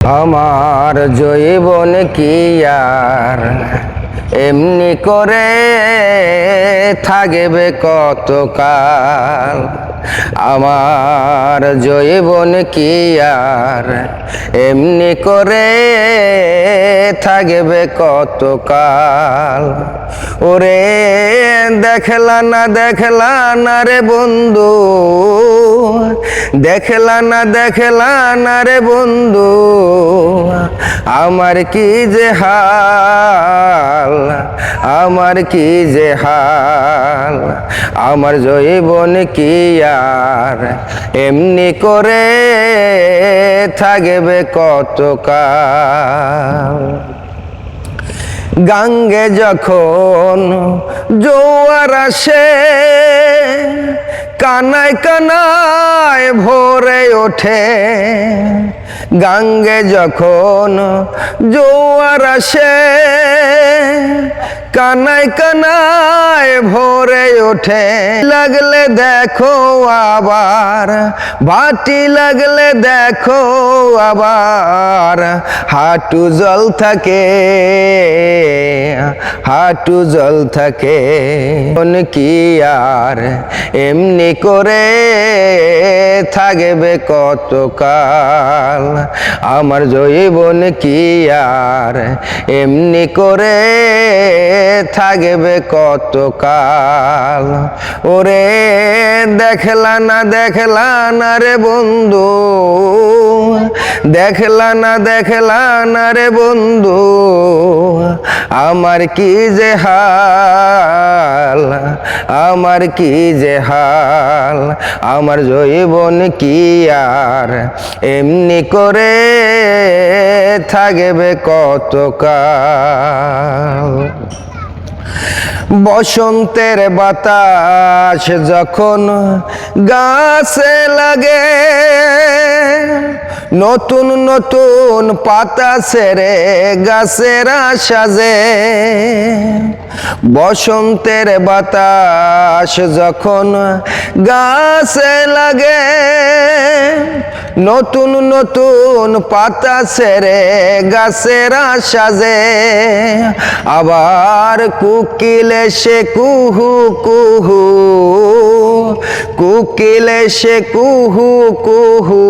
আমার জৈবন কি আর? এমনি করে থাকবে কতকাল? আমার জৈবন কি আর? এমনি করে থাকবে কতকাল? ওরে দেখলা না দেখলা না রে বন্ধু, দেখলা না দেখলা না রে বন্ধু, আমার কি যে হাল? আমার কি যে হাল? আমার জৈবন কি আর এমনি করে থাকবে কতকাল। গাঙ্গে যখন জোয়ার আসে, কানায় কানায় ভরে ওঠে। গাঙ্গে যখন জোয়ার আসে কানায় কানায় ভোরে ওঠে। লাগলে দেখো আবার ভাটি লাগলে দেখো আবার। হাঁটু জল থাকে, হাঁটু জল থাকে। মন কি আর এমনি করে থাকবে কতকাল? আমার জৈবন কি আর এমনি করে থাকবে কতকাল? ওরে দেখলা না দেখলা না রে বন্ধু। দেখলা না দেখলা না রে বন্ধু। আমার কি যে হাল? আমার কি যে হাল? আমার জৈবন কি আর? এমনি করে থাকবে কতকাল? বসন্তের বাতাস যখন গাছে লাগে, নতুন নতুন পাতা সেরে গাছেরা সাজে। বসন্তের বাতাস যখন গাছে লাগে নতুন নতুন পাতা সেরে গাছেরা সাজে, আবার কুকিলে সে কুহু কুহু, কুকিলে সে কুহু কুহু,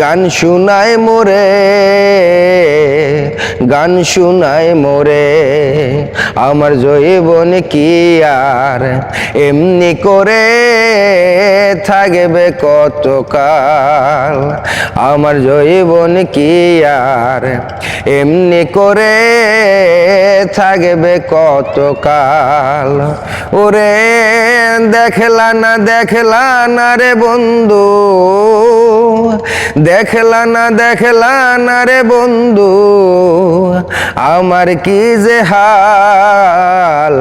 গান শুনায় মোরে, গান শুনায় মোরে, আমার জৈবন কি আর এমনি করে থাকবে কতকাল? আমার জীবন কি আর এমনি করে থাকবে কতকাল? ওরে দেখলা না দেখলা না রে বন্ধু। দেখলা না দেখলা না রে বন্ধু, আমার কি যে হাল,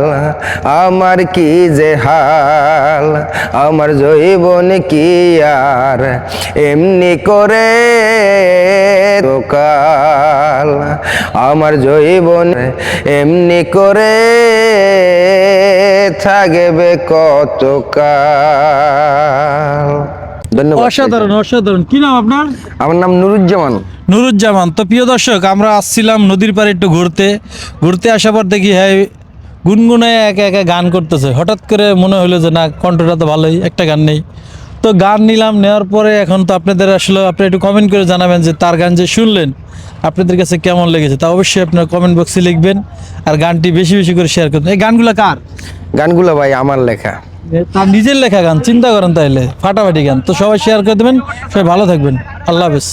আমার কি যে হাল, আমার জৈবন কি আর? এমনি করে কাল, আমার জৈবন এমনি করে থাকবে কতকাল ধন্যবাদ। অসাধারণ অসাধারণ। কি নাম আপনার? আমার নাম নুরুজ্জামান। নুরুজ্জামান তো প্রিয় দর্শক আমরা আসছিলাম নদীর পাড়ে একটু ঘুরতে। ঘুরতে আসার পর দেখি হ্যাঁ গুনগুনায় একা একা গান করতেছে। হঠাৎ করে মনে হলো যে না কণ্ঠটা তো ভালোই একটা গান নেই। তো গান নিলাম নেওয়ার পরে এখন তো আপনাদের আসলে আপনি একটু কমেন্ট করে জানাবেন যে তার গান যে শুনলেন আপনাদের কাছে কেমন লেগেছে? তা অবশ্যই আপনার কমেন্ট বক্সে লিখবেন আর গানটি বেশি বেশি করে শেয়ার করবেন। এই গানগুলো কার? গানগুলো ভাই আমার লেখা। তার নিজের লেখা গান, চিন্তা করেন তাইলে, ফাটাফাটি গান। তো সবাই শেয়ার করে দেবেন, সবাই ভালো থাকবেন। আল্লাহ হাফেজ।